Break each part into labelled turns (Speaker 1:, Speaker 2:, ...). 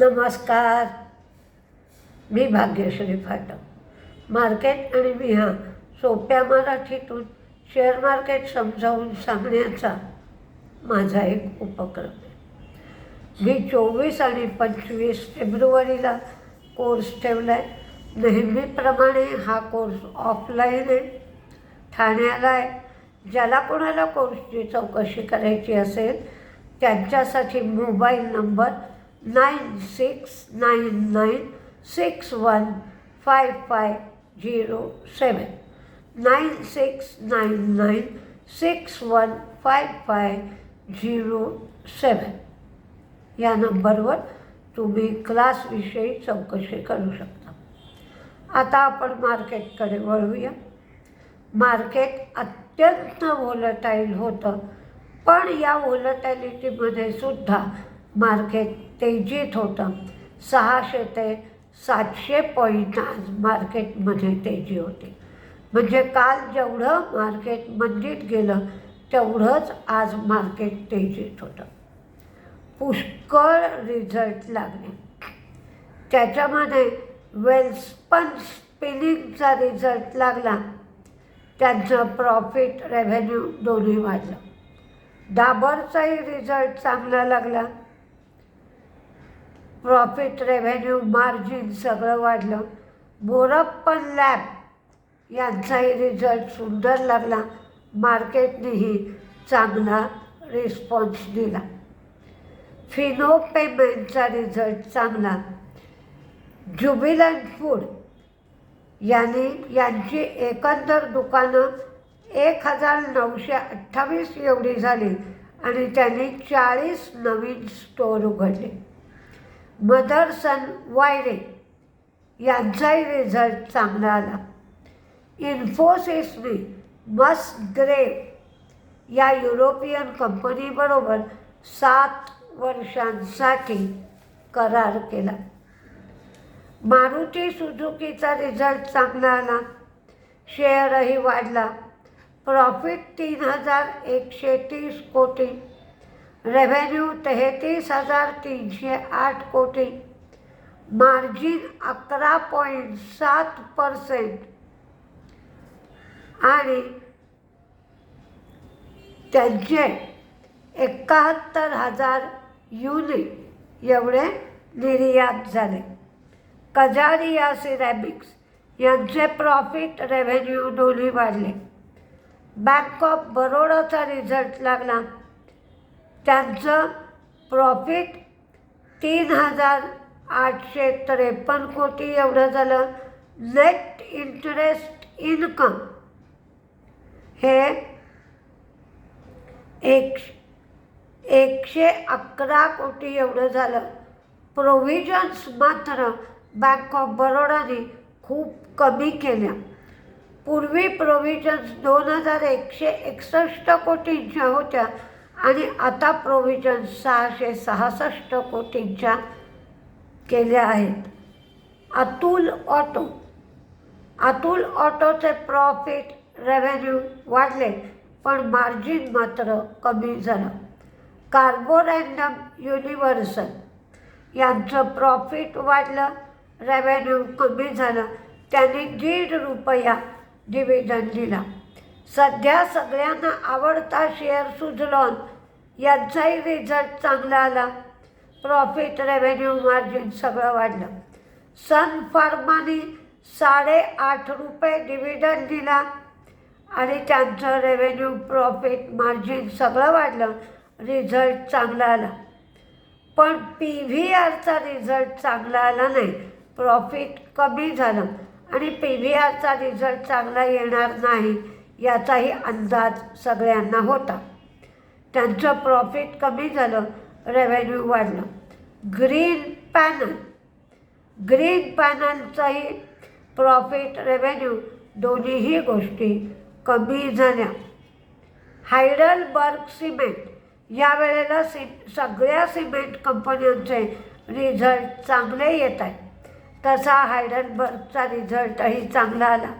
Speaker 1: नमस्कार. मी भाग्यश्री फाटक. मार्केट आणि मी हा सोप्या मराठीतून शेअर मार्केट समजावून सांगण्याचा माझा एक उपक्रम आहे. मी चोवीस आणि पंचवीस फेब्रुवारीला कोर्स ठेवला आहे नेहमीप्रमाणे हा कोर्स ऑफलाईन आहे. ठाण्याला आहे. ज्याला कोणाला कोर्सची चौकशी करायची असेल त्यांच्यासाठी mobile number nine six nine nine six one five five zero seven nine six nine nine six one five five zero seven या नंबरवर तुम्ही क्लासविषयी चौकशी करू शकता. आता आपण मार्केटकडे वळूया. मार्केट अत्यंत व्होलटाईल होतं. पण या व्होलटॅलिटीमध्ये सुद्धा मार्केट तेजीत होतं. सहाशे ते सातशे पॉईंट आज मार्केटमध्ये तेजी होती. म्हणजे काल जेवढं मार्केट मंदीत गेलं तेवढंच आज मार्केट तेजीत होतं. पुष्कळ रिझल्ट लागले. त्याच्यामध्ये वेल्सपन स्पिनिंगचा रिझल्ट लागला. त्यांचं प्रॉफिट रेव्हेन्यू दोन्ही वाढलं. डाबरचाही रिझल्ट चांगला लागला. प्रॉफिट रेव्हेन्यू मार्जिन सगळं वाढलं. मोरप्पन लॅब यांचाही रिझल्ट सुंदर लागला. मार्केटनेही चांगला रिस्पॉन्स दिला. फिनो पेमेंटचा रिझल्ट चांगला. ज्युबिलंट फूड यांनी यांची एकंदर दुकानं एक हजार नऊशे अठ्ठावीस एवढी झाली आणि त्यांनी चाळीस नवीन स्टोअर उघडले. मदरसन वायरे यांचाही रिझल्ट चांगला आला. इन्फोसिसने मस्ट ग्रेव या युरोपियन कंपनीबरोबर सात वर्षांसाठी करार केला. मारुती सुझुकीचा रिझल्ट चांगला आला. शेअरही वाढला. प्रॉफिट तीन हजार एकशे तीस कोटी. रेव्हेन्यू तेहतीस हजार तीनशे आठ कोटी. मार्जिन अकरा पॉईंट सात पर्सेंट आणि त्यांचे एकाहत्तर हजार युनिट एवढे निर्यात झाले. कजारिया सिरॅमिक्स यांचे प्रॉफिट रेव्हेन्यू दोन्ही वाढले. बँक ऑफ बरोडाचा रिझल्ट लागला. त्यांचं प्रॉफिट तीन हजार आठशे त्रेपन्न कोटी एवढं झालं. नेट इंटरेस्ट इन्कम हे एक एकशे अकरा कोटी एवढं झालं. प्रोव्हिजन्स मात्र बँक ऑफ बरोडाने खूप कमी केल्या. पूर्वी प्रोव्हिजन्स दोन हजार एकशे एकसष्ट कोटींच्या होत्या. आणि आता प्रोव्हिजन सहाशे सहासष्ट कोटींच्या केल्या आहेत. अतुल ऑटो. अतुल ऑटोचे प्रॉफिट रेव्हेन्यू वाढले पण मार्जिन मात्र कमी झालं. कार्बोरँडम युनिव्हर्सल यांचं प्रॉफिट वाढलं रेव्हेन्यू कमी झालं. त्यांनी दीड रुपया डिव्हिजन दिला. सध्या सगळ्यांना आवडता शेअर सुझलॉन. यांचाही रिझल्ट चांगला आला. प्रॉफिट रेव्हेन्यू मार्जिन सगळं वाढलं. सन फार्माने साडेआठ रुपये डिव्हिडंड दिला. आणि त्यांचं रेव्हेन्यू प्रॉफिट मार्जिन सगळं वाढलं. रिझल्ट चांगला आला. पण पी व्ही आरचा रिझल्ट चांगला आला नाही. प्रॉफिट कमी झालं. आणि पी व्ही आरचा रिझल्ट चांगला येणार नाही. याचाही अंदाज सगळ्यांना होता. त्यांचं प्रॉफिट कमी झालं रेव्हेन्यू वाढलं. ग्रीन पॅनल ग्रीन पॅनलचाही प्रॉफिट रेव्हेन्यू दोन्हीही गोष्टी कमी झाल्या. हायडलबर्ग सिमेंट यावेळेला सि सगळ्या सिमेंट कंपन्यांचे रिझल्ट चांगले येत आहेत. तसा हायडलबर्गचा रिझल्टही चांगला आला.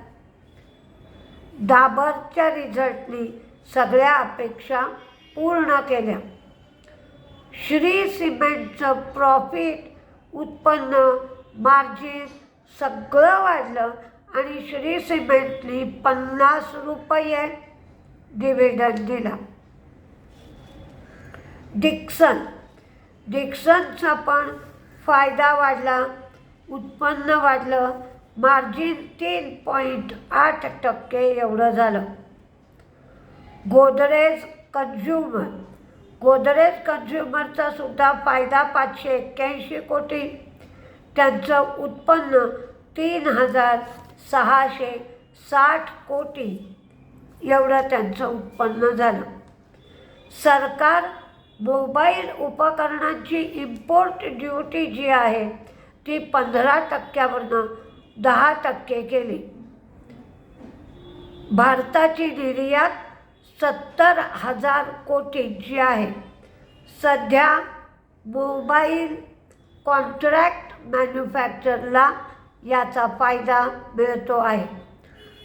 Speaker 1: डाबरच्या रिझल्टनी सगळ्या अपेक्षा पूर्ण केल्या. श्री सिमेंटचं प्रॉफिट उत्पन्न मार्जिन सगळं वाढलं आणि श्री सिमेंटनी पन्नास रुपये डिव्हिडंड दिला. डिक्सन डिक्सनचा पण फायदा वाढला उत्पन्न वाढलं मार्जिन तीन पॉईंट आठ टक्के एवढं झालं. गोदरेज कन्झ्युमर गोदरेज कन्झ्युमरचा सुद्धा फायदा पाचशे एक्क्याऐंशी कोटी. त्यांचं उत्पन्न तीन हजार सहाशे साठ कोटी. एवढं त्यांचं उत्पन्न झालं. सरकार मोबाईल उपकरणांची इम्पोर्ट ड्युटी जी आहे ती पंधरा टक्क्यावरनं दहा टक्के केली. भारताची निर्यात सत्तर हजार कोटींची आहे. सध्या मोबाईल कॉन्ट्रॅक्ट मॅन्युफॅक्चरला याचा फायदा मिळतो आहे.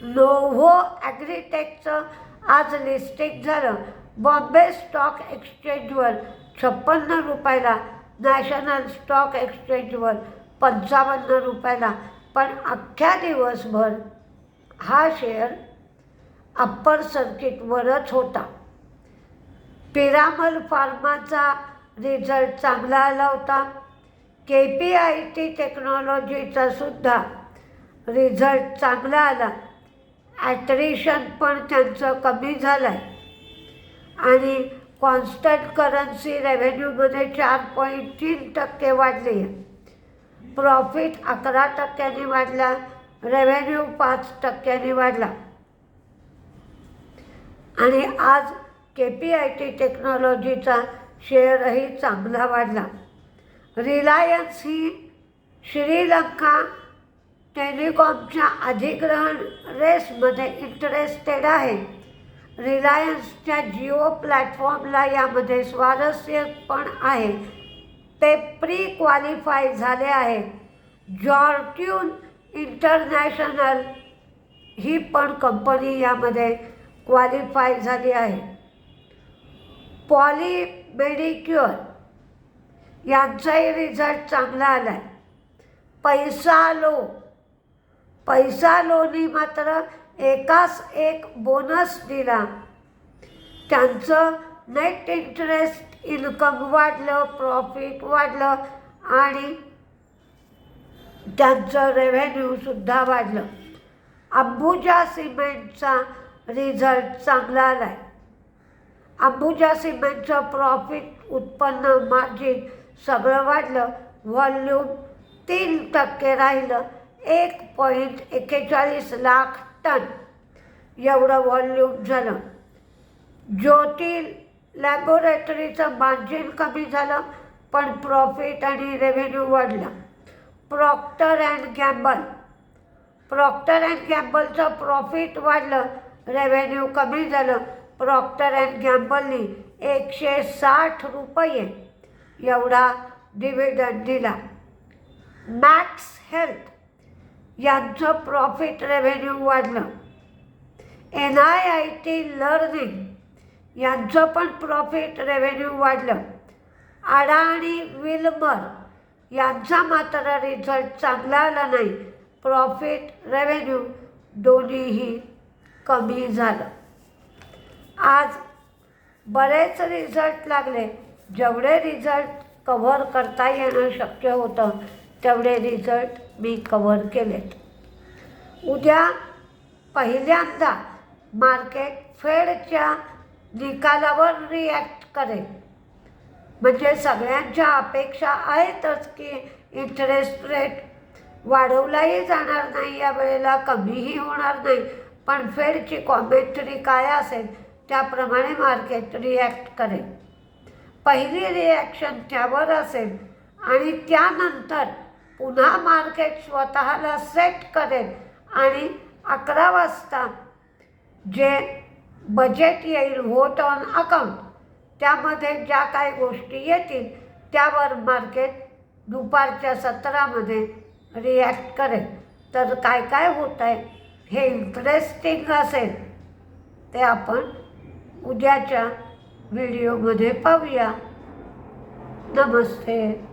Speaker 1: नोव्हो ॲग्रीटेकचं आज लिस्टिंग झालं. बॉम्बे स्टॉक एक्सचेंजवर छप्पन्न रुपयाला नॅशनल स्टॉक एक्सचेंजवर पंचावन्न रुपयाला पण अख्ख्या दिवसभर हा शेअर अप्पर सर्किटवरच होता. पिरामल फार्माचा रिझल्ट चांगला आला होता. के पी आय टी टेक्नॉलॉजीचा सुद्धा रिझल्ट चांगला आला. ॲट्रिशन पण त्यांचं कमी झालं आहे आणि कॉन्स्टंट करन्सी रेव्हेन्यूमध्ये चार पॉईंट तीन टक्के वाढली आहे. प्रॉफिट अकरा टक्क्यांनी वाढला. रेव्हेन्यू पाच टक्क्यांनी वाढला. आणि आज के पी आय टी टेक्नॉलॉजीचा शेअरही चांगला वाढला. रिलायन्स ही श्रीलंका टेलिकॉमच्या अधिग्रहण रेसमध्ये इंटरेस्टेड आहे. रिलायन्सच्या जिओ प्लॅटफॉर्मला यामध्ये स्वारस्य पण आहे. ते प्री क्वालिफाय झाले आहेत. जॉर्ट्यून इंटरनॅशनल ही पण कंपनी यामध्ये क्वालिफाय झाली आहे. पॉली मेडिक्युअर यांचाही रिझल्ट चांगला आला आहे पैसा लो. पैसा लोनी मात्र एकाच एक बोनस दिला. त्यांचं नेट इंटरेस्ट इन्कम वाढलं प्रॉफिट वाढलं आणि त्यांचं रेव्हेन्यूसुद्धा वाढलं. अंबुजा सिमेंटचा रिझल्ट चांगला आला आहे अंबुजा सिमेंटचं प्रॉफिट उत्पन्न मार्जिन सगळं वाढलं. व्हॉल्यूम तीन टक्के राहिलं. एक पॉईंट एक्केचाळीस लाख टन एवढं व्हॉल्यूम झालं. ज्योतील लॅबोरेटरीचं मार्जिन कमी झालं पण प्रॉफिट आणि रेव्हेन्यू वाढला. Procter and Gamble Procter and गॅम्बलचं profit वाढलं रेव्हेन्यू कमी झालं. प्रॉक्टर अँड गॅम्बलनी एकशे साठ रुपये एवढा डिव्हिडंड दिला. मॅक्स हेल्थ यांचं प्रॉफिट रेव्हेन्यू वाढलं. N I I T learning यांचं पण प्रॉफिट रेव्हेन्यू वाढलं. आडा आणि विलमर यांचा मात्र रिझल्ट चांगला आला नाही. प्रॉफिट रेव्हेन्यू दोन्हीही कमी झालं. आज बरेच रिझल्ट लागले. जेवढे रिझल्ट कव्हर करता येणं शक्य होतं तेवढे रिझल्ट मी कव्हर केलेत. उद्या पहिल्यांदा मार्केट फेडच्या निकालावर रिॲक्ट करेल. म्हणजे सगळ्यांच्या अपेक्षा आहेतच की इंटरेस्ट रेट वाढवलाही जाणार नाही या वेळेला कमीही होणार नाही. पण फेडची कॉमेंटरी काय असेल त्याप्रमाणे मार्केट रिॲक्ट करेल. पहिली रिॲक्शन त्यावर असेल आणि त्यानंतर पुन्हा मार्केट स्वतःला सेट करेल. आणि अकरा वाजता जे बजेट येईल व्होट ऑन अकाउंट त्यामध्ये ज्या काही गोष्टी येतील त्यावर मार्केट दुपारच्या सत्रामध्ये रिॲक्ट करेल. तर काय काय होत आहे हे इंटरेस्टिंग असेल ते आपण उद्याच्या व्हिडिओमध्ये पाहूया. नमस्ते.